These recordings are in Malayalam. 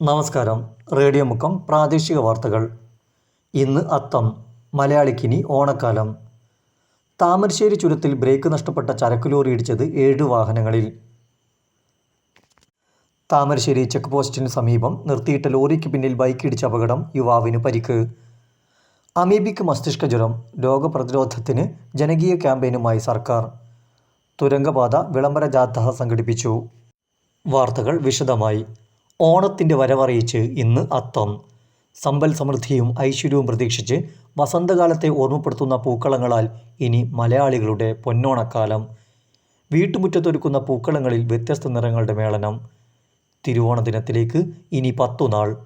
നമസ്കാരം. റേഡിയോ മുക്കം പ്രാദേശിക വാർത്തകൾ. ഇന്ന് അത്തം മലയാളിക്കിനി ഓണക്കാലം. താമരശ്ശേരി ചുരത്തിൽ ബ്രേക്ക് നഷ്ടപ്പെട്ട ചരക്ക് ലോറി ഇടിച്ചത് ഏഴ് വാഹനങ്ങളിൽ. താമരശ്ശേരി ചെക്ക് പോസ്റ്റിന് സമീപം നിർത്തിയിട്ട ലോറിക്ക് പിന്നിൽ ബൈക്ക് ഇടിച്ച അപകടം യുവാവിന് പരിക്ക്. അമീബിക്ക് മസ്തിഷ്ക ജ്വരം രോഗപ്രതിരോധത്തിന് ജനകീയ ക്യാമ്പയിനുമായി സർക്കാർ. തുരങ്കപാത വിളംബര ജാഥ സംഘടിപ്പിച്ചു. വാർത്തകൾ വിശദമായി. ഓണത്തിന്റെ വരവറിയിച്ച് ഇന്ന് അത്തം. സമ്പൽ സമൃദ്ധിയും ഐശ്വര്യവും പ്രതീക്ഷിച്ച് വസന്തകാലത്തെ ഓർമ്മപ്പെടുത്തുന്ന പൂക്കളങ്ങളാൽ ഇനി മലയാളികളുടെ പൊന്നോണക്കാലം. വീട്ടുമുറ്റത്തൊരുക്കുന്ന പൂക്കളങ്ങളിൽ വ്യത്യസ്ത നിറങ്ങളുടെ മേളനം. തിരുവോണ ദിനത്തിലേക്ക് ഇനി പത്തു നാൾ.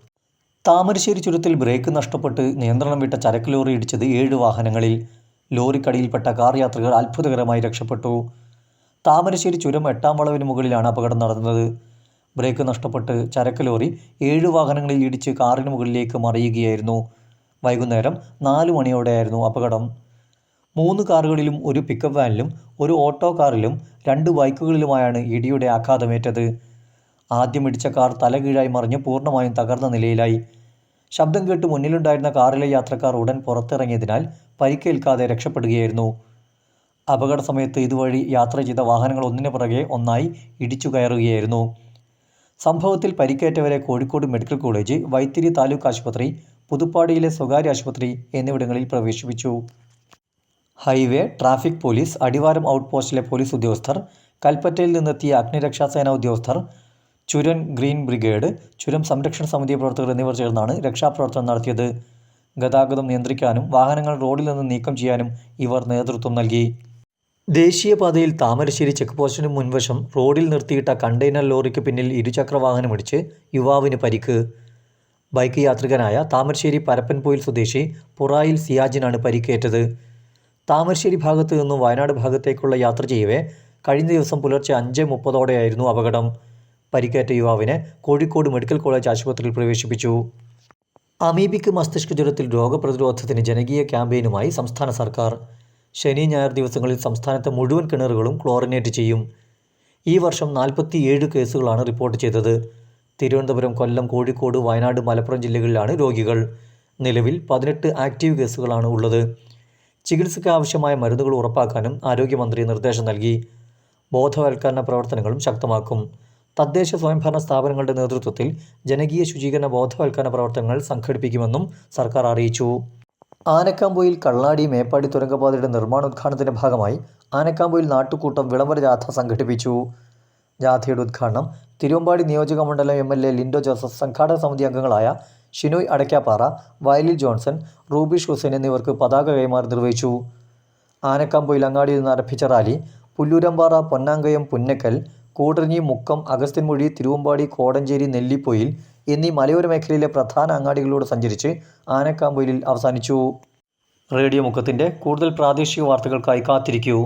താമരശ്ശേരി ചുരത്തിൽ ബ്രേക്ക് നഷ്ടപ്പെട്ട് നിയന്ത്രണം വിട്ട ചരക്ക് ലോറി ഇടിച്ചത് ഏഴ് വാഹനങ്ങളിൽ. ലോറിക്കടിയിൽപ്പെട്ട കാർ യാത്രികർ അത്ഭുതകരമായി രക്ഷപ്പെട്ടു. താമരശ്ശേരി ചുരം എട്ടാം വളവിന് മുകളിലാണ് അപകടം നടന്നത്. ബ്രേക്ക് നഷ്ടപ്പെട്ട് ചരക്ക് ലോറി ഏഴ് വാഹനങ്ങളിൽ ഇടിച്ച് കാറിന് മുകളിലേക്ക് മറിയുകയായിരുന്നു. വൈകുന്നേരം നാല് മണിയോടെയായിരുന്നു അപകടം. മൂന്ന് കാറുകളിലും ഒരു പിക്കപ്പ് വാനിലും ഒരു ഓട്ടോ കാറിലും രണ്ട് ബൈക്കുകളിലുമായാണ് ഇടിയുടെ ആഘാതമേറ്റത്. ആദ്യം ഇടിച്ച കാർ തലകീഴായി മറിഞ്ഞ് പൂർണമായും തകർന്ന നിലയിലായി. ശബ്ദം കേട്ട് മുന്നിലുണ്ടായിരുന്ന കാറിലെ യാത്രക്കാർ ഉടൻ പുറത്തിറങ്ങിയതിനാൽ പരിക്കേൽക്കാതെ രക്ഷപ്പെടുകയായിരുന്നു. അപകട സമയത്ത് ഇതുവഴി യാത്ര ചെയ്ത വാഹനങ്ങൾ ഒന്നിനു പുറകെ ഒന്നായി ഇടിച്ചു കയറുകയായിരുന്നു. സംഭവത്തിൽ പരിക്കേറ്റവരെ കോഴിക്കോട് മെഡിക്കൽ കോളേജ് വൈത്തിരി താലൂക്ക് ആശുപത്രി പുതുപ്പാടിയിലെ സ്വകാര്യ ആശുപത്രി എന്നിവിടങ്ങളിൽ പ്രവേശിപ്പിച്ചു. Highway traffic police Adivaram out പോസ്റ്റിലെ police ഉദ്യോഗസ്ഥർ കൽപ്പറ്റയിൽ നിന്നെത്തിയ അഗ്നിരക്ഷാസേന ഉദ്യോഗസ്ഥർ ചുരൻ ഗ്രീൻ ബ്രിഗേഡ് ചുരം സംരക്ഷണ സമിതി പ്രവർത്തകർ എന്നിവർ ചേർന്നാണ് രക്ഷാപ്രവർത്തനം നടത്തിയത്. ഗതാഗതം നിയന്ത്രിക്കാനും വാഹനങ്ങൾ റോഡിൽ നിന്ന് നീക്കം ചെയ്യാനും ഇവർ നേതൃത്വം നൽകി. ദേശീയപാതയിൽ താമരശ്ശേരി ചെക്ക് പോസ്റ്റിന് മുൻവശം റോഡിൽ നിർത്തിയിട്ട കണ്ടെയ്നർ ലോറിക്ക് പിന്നിൽ ഇരുചക്ര വാഹനമിടിച്ച് യുവാവിന് പരിക്ക്. ബൈക്ക് യാത്രികനായ താമരശ്ശേരി പരപ്പൻപോയിൽ സ്വദേശി പുറായിൽ സിയാജിനാണ് പരിക്കേറ്റത്. താമരശ്ശേരി ഭാഗത്തു നിന്നും വയനാട് ഭാഗത്തേക്കുള്ള യാത്ര ചെയ്യവേ കഴിഞ്ഞ ദിവസം പുലർച്ചെ അഞ്ച് മുപ്പതോടെയായിരുന്നു അപകടം. പരിക്കേറ്റ യുവാവിനെ കോഴിക്കോട് മെഡിക്കൽ കോളേജ് ആശുപത്രിയിൽ പ്രവേശിപ്പിച്ചു. അമീബിക്ക് മസ്തിഷ്ക ജ്വരത്തിൽ രോഗപ്രതിരോധത്തിന് ജനകീയ ക്യാമ്പയിനുമായി സംസ്ഥാന സർക്കാർ. ശനി ഞായർ ദിവസങ്ങളിൽ സംസ്ഥാനത്തെ മുഴുവൻ കിണറുകളും ക്ലോറിനേറ്റ് ചെയ്യും. ഈ വർഷം നാൽപ്പത്തിയേഴ് കേസുകളാണ് റിപ്പോർട്ട് ചെയ്തത്. തിരുവനന്തപുരം കൊല്ലം കോഴിക്കോട് വയനാട് മലപ്പുറം ജില്ലകളിലാണ് രോഗികൾ. നിലവിൽ പതിനെട്ട് ആക്റ്റീവ് കേസുകളാണ് ഉള്ളത്. ചികിത്സയ്ക്ക് ആവശ്യമായ മരുന്നുകൾ ഉറപ്പാക്കാനും ആരോഗ്യമന്ത്രി നിർദ്ദേശം നൽകി. ബോധവൽക്കരണ പ്രവർത്തനങ്ങളും ശക്തമാക്കും. തദ്ദേശ സ്വയംഭരണ സ്ഥാപനങ്ങളുടെ നേതൃത്വത്തിൽ ജനകീയ ശുചീകരണ ബോധവൽക്കരണ പ്രവർത്തനങ്ങൾ സംഘടിപ്പിക്കുമെന്നും സർക്കാർ അറിയിച്ചു. ആനക്കാമ്പൊയിൽ കള്ളാടി മേപ്പാടി തുരങ്കപാതയുടെ നിർമ്മാണോദ്ഘാടനത്തിന്റെ ഭാഗമായി ആനക്കാമ്പൊയിൽ നാട്ടുകൂട്ടം വിളംബര ജാഥ സംഘടിപ്പിച്ചു. ജാഥയുടെ ഉദ്ഘാടനം തിരുവമ്പാടി നിയോജക മണ്ഡലം M L A Linto Joseph സംഘാടക സമിതി അംഗങ്ങളായ ഷിനോയ് അടയ്ക്കാപ്പാറ വയലിൽ ജോൺസൺ റൂബിഷ് ഹുസൈൻ എന്നിവർക്ക് പതാക കൈമാറി നിർവഹിച്ചു. ആനക്കാമ്പൊയിൽ അങ്ങാടിയിൽ നിന്ന് ആരംഭിച്ച റാലി പുല്ലൂരമ്പാറ പൊന്നാങ്കയം പുന്നക്കൽ കൂടരഞ്ഞി മുക്കം അഗസ്ത്യൻമൊഴി തിരുവമ്പാടി കോടഞ്ചേരി നെല്ലിപ്പൊയിൽ എന്നീ മലയോര മേഖലയിലെ പ്രധാന അങ്ങാടികളിലൂടെ സഞ്ചരിച്ച് ആനക്കാമ്പൊയിലിൽ അവസാനിച്ചു. റേഡിയോ മുക്കത്തിന്റെ കൂടുതൽ പ്രാദേശിക വാർത്തകൾക്കായി കാത്തിരിക്കൂ.